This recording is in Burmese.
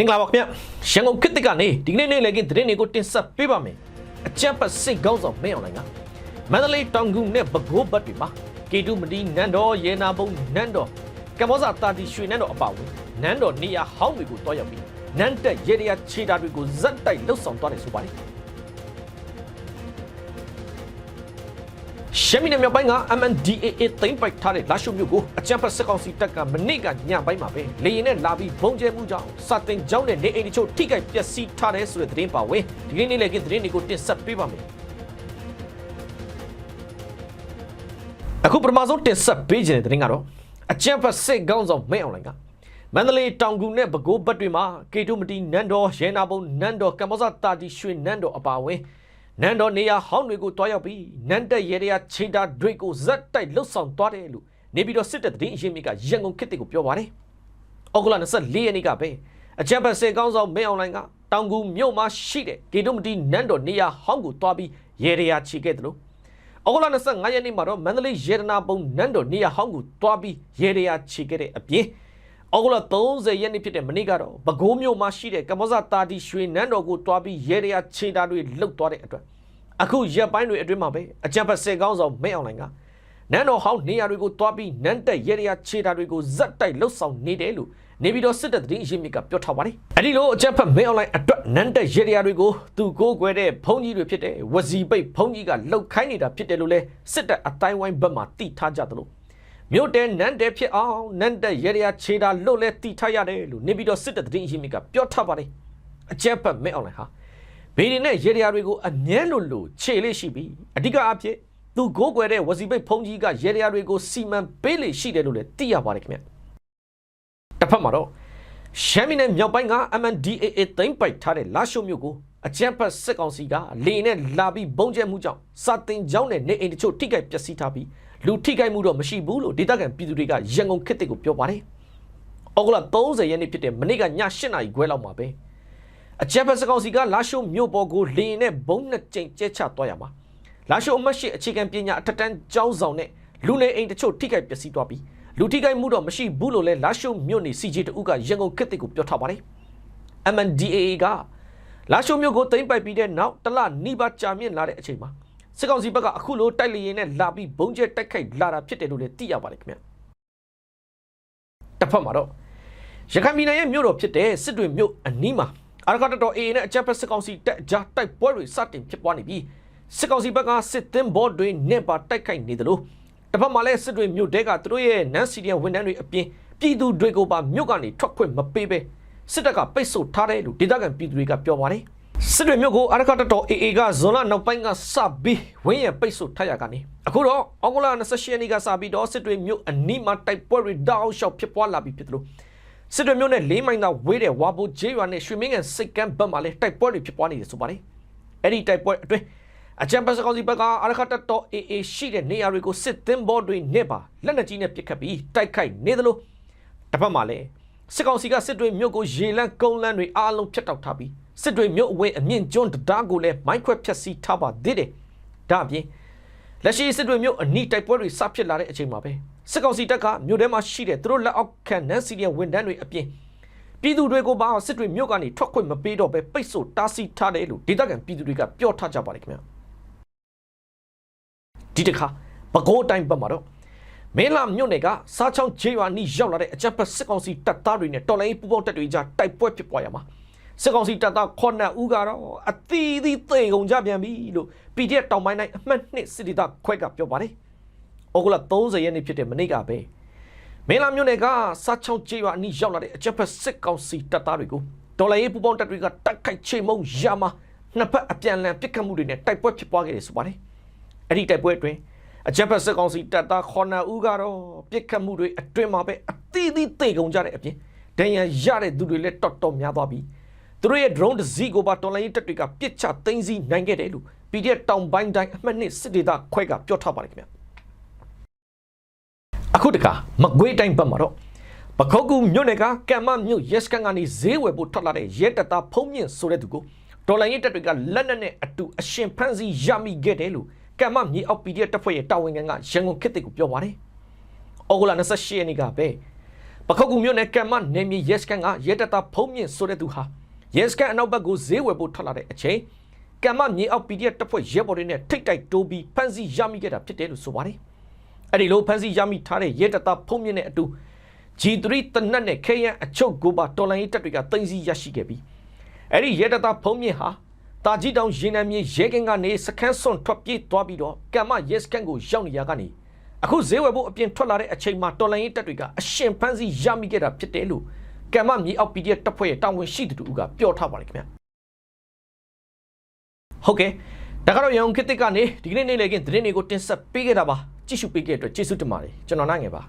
မင်္ဂလာပါခင်ဗျရန်ကုန်ခေတ်တစ်ကနေဒီကနေ့နေ့လည်ကင်းသတင်းတွေကိုတင်ဆက်ပေးပါမယ်အကြံပတ်စိတ်ကောင်းဆောင်မင်းအောင်လိုင်ကမန္တလေးတောင်ကူနဲ့ပဲခူးဘတ်တွေမှာကေတူမတီနန်းတော်ရေနာဘုံနန်းတော်ကမ္ဘောဇာတာတီရွှေနန်းတော်အပါအဝင်နန်းတော်နေရာဟောင်းတွေကိုတွားရောက်ပြီးနန်းတက်ရေရခြေတာတွေကိုဇက်တိုက်လှုပ်ဆောင်သွားတယ်ဆိုပါတယ် ရှမ်းပြည်နယ်မြောက်ပိုင်းက MNDAA သိမ်းပိုက်ထားတဲ့လာရှုမြို့ကိုအကြမ်းဖက်စစ်ကောင်စီတပ်ကမနေ့ကညပိုင်းမှာပဲလေရင်နဲ့လာပြီးဘုံကျဲမှုကြောင့်စာတင်ကျောင်းနဲ့နေအိမ်တချို့ထိခိုက်ပျက်စီးထားတဲ့ဆိုတဲ့သတင်းပါဝင်ဒီကနေ့နေ့လည်ကသတင်းတွေကိုတင်ဆက်ပေးပါမယ်အခုပထမဆုံးတင်ဆက်ပေးခြင်းတဲ့သတင်းကတော့အကြမ်းဖက်စစ်ကောင်ဆောင်မဲအောင်လိုင်ကမန္တလေးတောင်ကူနဲ့ပဲခူးဘတ်တွေမှာကေတုမတီနန်းတော်ရဲနာဘုံနန်းတော်ကမ္ဘောဇတာတီရွှေနန်းတော်အပါအဝင် နန်းတော်နေရာဟောင်းတွေကိုတွားရောက်ပြီးနန်းတက်ရဲရခြေတာတွေကိုဇက်တိုက်လှုပ်ဆောင်သွားတယ်လို့နေပြီးတော့စစ်တပ်သတင်းအရင်းမြစ်ကရန်ကုန်ခေတ်တွေကိုပြောပါတယ်။အောက်ကလ24ရက်နေ့ကပဲအကြမ်းဖက်စစ်ကောင်ဆောင်မဲအောင်လိုင်ကတောင်ကူမြို့မှာရှိတဲ့ကေတုမတီနန်းတော်နေရာဟောင်းကိုတွားပြီးရဲရခြေခဲ့တယ်လို့အောက်ကလ25ရက်နေ့မှာတော့မန္တလေးရေဒနာပုံနန်းတော်နေရာဟောင်းကိုတွားပြီးရဲရခြေခဲ့တဲ့အပြင် အောက်ကလ30ရက်နေ့ဖြစ်တဲ့မနေ့ကတော့ပဲခူးမြို့မှာရှိတဲ့ကမ္ဘောဇတာတီရွှေနန်းတော်ကိုတွားပြီးရဲရခြေတာတွေလှုပ်သွားတဲ့အတွက်အခုရက်ပိုင်းတွေအတွင်းမှာပဲအကြံဖတ်စေကောင်းဆောင်မဲအောင်လိုင်ကနန်းတော်ဟောင်းနေရာတွေကိုတွားပြီးနန်းတက်ရဲရခြေတာတွေကိုဇက်တိုက်လှုပ်ဆောင်နေတယ်လို့နေပြီးတော့စစ်တပ်သတင်းအရင်းမြစ်ကပြောထားပါတယ်။အဲဒီလိုအကြံဖတ်မဲအောင်လိုင်အတွက်နန်းတက်ရဲရတွေကိုသူကိုးကွယ်တဲ့ဘုံကြီးတွေဖြစ်တဲ့ဝစီပိတ်ဘုံကြီးကလှုပ်ခိုင်းနေတာဖြစ်တယ်လို့လဲစစ်တပ်အတိုင်းဝိုင်းဘက်မှာတိထားကြသလို မြို့တဲနန်းတဲဖြစ်အောင်နန်းတက်ရဲရခြေတာလှုပ်လဲတိထားရတယ်လို့နေပြီးတော့စစ်တပ်သတင်းအရင်းမြစ်ကပြောထားပါတယ်။အကြံဖတ်မဲအောင်လိုင်ဟာဘေးတွေနဲ့ရေတရာတွေကိုအမြဲလိုလိုခြေလေးရှိပြီးအဓိကအဖြစ်သူကိုးကွယ်တဲ့ဝစီပိတ်ဖုံးကြီးကရေတရာတွေကိုစီမံပေးလေရှိတယ်လို့လည်းသိရပါတယ်ခင်ဗျတစ်ဖက်မှာတော့ရှမ်းပြည်နယ်မြောက်ပိုင်းက MNDAA သိမ်းပိုက်ထားတဲ့လာရှုမြို့ကိုအကြမ်းဖက်စစ်ကောင်စီကလေနဲ့လာပြီးဘုံကျဲမှုကြောင့်စာတင်ကျောင်းနဲ့နေအိမ်တချို့ထိခိုက်ပျက်စီးထားပြီး လူထိခိုက်မှုတော့မရှိဘူးလို့ဒေသခံပြည်သူတွေကရန်ကုန်ခေတ်တွေကိုပြောပါတယ်။အောက်ကလ30ရက်နေ့ဖြစ်တဲ့မနေ့ကည8နာရီခွဲလောက်မှာပဲအကြက်ဖက်စကောင်စီကလာရှိုးမြို့ပေါ်ကိုလေရင်နဲ့ဘုံနှစ်ကြိမ်ကျဲချသွားရမှာလာရှိုးအမတ်ရှိအခြေခံပညာအထက်တန်းကျောင်းဆောင်နဲ့လူနေအိမ်တချို့ထိခိုက်ပျက်စီးသွားပြီးလူထိခိုက်မှုတော့မရှိဘူးလို့လဲလာရှိုးမြို့နေ CJ တူကရန်ကုန်ခေတ်တွေကိုပြောထားပါတယ် MNDAA ကလာရှိုးမြို့ကိုသိမ်းပိုက်ပြီးတဲ့နောက်တလနီးပါးကြာမြင့်လာတဲ့အချိန်မှာ စစ်ကောင်စီဘက်ကအခုလိုတိုက်လေရင်နဲ့လာပြီးဘုံကျဲတိုက်ခိုက်လာတာဖြစ်တယ်လို့လည်းသိရပါတယ်ခင်ဗျတစ်ဖက်မှာတော့ရခိုင်ပြည်နယ်ရဲ့မြို့တော်ဖြစ်တဲ့စစ်တွေမြို့အနီးမှာအာရကတတော် AA နဲ့အကြပ်ဖက်စစ်ကောင်စီတက်ကြားတိုက်ပွဲတွေစတင်ဖြစ်ပွားနေပြီးစစ်ကောင်စီဘက်ကစစ်သင်းဘောတွေနဲ့ပါတိုက်ခိုက်နေတယ်လို့တစ်ဖက်မှာလည်းစစ်တွေမြို့တဲကသူတို့ရဲ့နန်းစီရီယံဝန်ထမ်းတွေအပြင်ပြည်သူတွေကိုပါမြို့ကနေထွက်ခွင့်မပေးပဲစစ်တပ်ကပိတ်ဆို့ထားတယ်လို့ဒေသခံပြည်သူတွေကပြောပါတယ် စစ်တွေမြို့ကိုအာရကတတော် AA ကဇွန်လနောက်ပိုင်းကစပြီးဝင်းရပိတ်ဆို့ထားရကနေအခုတော့အောက်တိုဘာ28ရက်နေ့ကစပြီးတော့စစ်တွေမြို့အနီးမှာတိုက်ပွဲတွေတောက်လျှောက်ဖြစ်ပွားလာပြီးဖြစ်တယ်လို့စစ်တွေမြို့နဲ့၄မိုင်သာဝေးတဲ့ဝါဘိုဂျေးရွာနဲ့ရွှေမင်းငန်စိတ်ကမ်းဘက်မှာလည်းတိုက်ပွဲတွေဖြစ်ပွားနေတယ်ဆိုပါတယ်။အဲ့ဒီတိုက်ပွဲအတွင်းအကြံပတ်စကောင်စီဘက်ကအာရခတ်တော် AA ရှိတဲ့နေရာတွေကိုစစ်သင်းဘောတွေနဲ့ပါလက်နက်ကြီးနဲ့ပစ်ခတ်ပြီးတိုက်ခိုက်နေသလိုတစ်ဖက်မှာလည်းစစ်ကောင်စီကစစ်တွေမြို့ကိုရေလန်းကုန်းလန်းတွေအားလုံးဖျက်တောက်ထားပြီး စစ်တွေမြို့အဝေးအမြင့်ကျွန်းတရားကိုလည်းမိုင်းခွဲဖျက်ဆီးထားပါသေးတယ်။ဒါအပြင်လက်ရှိစစ်တွေမြို့အနီးတိုက်ပွဲတွေစဖြစ်လာတဲ့အချိန်မှာပဲစစ်ကောင်စီတပ်ကမြို့ထဲမှာရှိတဲ့သူတို့လက်အောက်ခံနန်းစီရီယံဝန်ထမ်းတွေအပြင်ပြည်သူတွေကိုပါစစ်တွေမြို့ကနေထွက်ခွင့်မပေးတော့ပဲပိတ်ဆို့တားဆီးထားတယ်လို့ဒေသခံပြည်သူတွေကပြောထားကြပါတယ်ခင်ဗျာဒီတခါပဲခူးတိုင်းဘက်မှာတော့မင်းလာမြို့နယ်ကစားချောင်းဂျေးရွာနီးရောက်လာတဲ့အကြပ်ဖက်စစ်ကောင်စီတပ်သားတွေနဲ့တော်လိုင်းပူပေါင်းတပ်တွေကြားတိုက်ပွဲဖြစ်ပွားရမှာ စစ်ကောင်စီတပ်သားခုနှစ်ဦးကတော့အသီးသီးသေကုန်ကြပြန်ပြီလို့ PDF တောင်ပိုင်းတိုင်းအမှတ်2စစ်ဒေသခွဲကပြောပါတယ်။ဩဂုတ်လ30ရက်နေ့ဖြစ်တဲ့မနေ့ကပဲမင်းလာမြို့နယ်ကစားချောင်းကျေးရွာအနီးရောက်လာတဲ့အကြပ်ဖက်စစ်ကောင်စီတပ်သားတွေကိုဒေါ်လာရေးပူပေါင်းတပ်တွေကတိုက်ခိုက်ချေမှုန်းရမှာနှစ်ဖက်အပြန်အလှန်ပစ်ခတ်မှုတွေနဲ့တိုက်ပွဲဖြစ်ပွားခဲ့တယ်ဆိုပါတယ်။အဲ့ဒီတိုက်ပွဲအတွင်းအကြပ်ဖက်စစ်ကောင်စီတပ်သားခေါ်နာဦးကတော့ပစ်ခတ်မှုတွေအတွင်းမှာပဲအသီးသီးသေကုန်ကြတဲ့အပြင်ဒဏ်ရာရတဲ့သူတွေလည်းတော်တော်များသွားပြီး သူတို့ရဲ့ drone တစ်စီးကိုပါတော်လိုင်းရေးတပ်တွေကပစ်ချသိမ်းဆည်းနိုင်ခဲ့တယ်လို့ PDF တောင်ပိုင်းတိုင်းအမှတ်နှစ်စစ်ဒေသခွဲကပြောထားပါတယ်ခင်ဗျအခုတခါမကွေးတိုင်းဘက်မှာတော့ပခုတ်ကူမြို့နယ်ကကံမမြို့ရက်စကန်ကနေဈေးဝယ်ဖို့ထွက်လာတဲ့ရဲတပ်သားဖုံးမြင့်ဆိုတဲ့သူကိုဒေါ်လာရေးတပ်တွေကလက်နက်နဲ့အတူအရှင်ဖမ်းဆီးရမိခဲ့တယ်လို့ကံမမြေအောက် PDF တပ်ဖွဲ့ရဲ့တာဝန်ခံကရန်ကုန်ခေတ်တွေကိုပြောပါတယ်။အော်ဂိုလာ28ရက်နေ့ကပဲပခုတ်ကူမြို့နယ်ကံမနေမြေရဲစကန်ကရဲတပ်သားဖုံးမြင့်ဆိုတဲ့သူဟာ ရဲစကန်အနောက်ဘက်ကိုဈေးဝယ်ဖို့ထွက်လာတဲ့အချိန်ကံမမြေအောက် PDF တပ်ဖွဲ့ရဲဘော်တွေနဲ့ထိတ်တိုက်တိုးပြီးဖမ်းဆီးရမိခဲ့တာဖြစ်တယ်လို့ဆိုပါတယ်။အဲ့ဒီလိုဖမ်းဆီးရမိထားတဲ့ရဲတပ်သားဖုံးမြင့်နဲ့အတူ G3 တနက်နဲ့ခဲယံအချုပ်ကိုပါတော်လိုင်းရေးတပ်တွေကတင်စီရရှိခဲ့ပြီးအဲ့ဒီရဲတပ်သားဖုံးမြင့်ဟာတာကြီးတောင်ရင်နံမြေရဲကင်းကနေစခန်းစွန်ထွက်ပြေးသွားပြီးတော့ကံမရဲစကန်ကိုရောက်နေရကနေအခုဈေးဝယ်ဖို့အပြင်ထွက်လာတဲ့အချိန်မှာတော်လိုင်းရေးတပ်တွေကအရှင်ဖမ်းဆီးရမိခဲ့တာဖြစ်တယ်လို့ ကံမမြေအောက် PDF တပ်ဖွဲ့ရဲ့တာဝန်ရှိသူတူကပြောထားပါတယ်ခင်ဗျဟုတ်ကဲ့ဒါကတော့ရန်ကုန်ခေတ်သစ်ကနေဒီကနေ့နေ့လည်ကသတင်းတွေကိုတင်ဆက်ပေးခဲ့တာပါကြည့်ရှုပေးခဲ့တဲ့အတွက်ကျေးဇူးတင်ပါတယ်ကျွန်တော်နိုင်ငယ်ပါ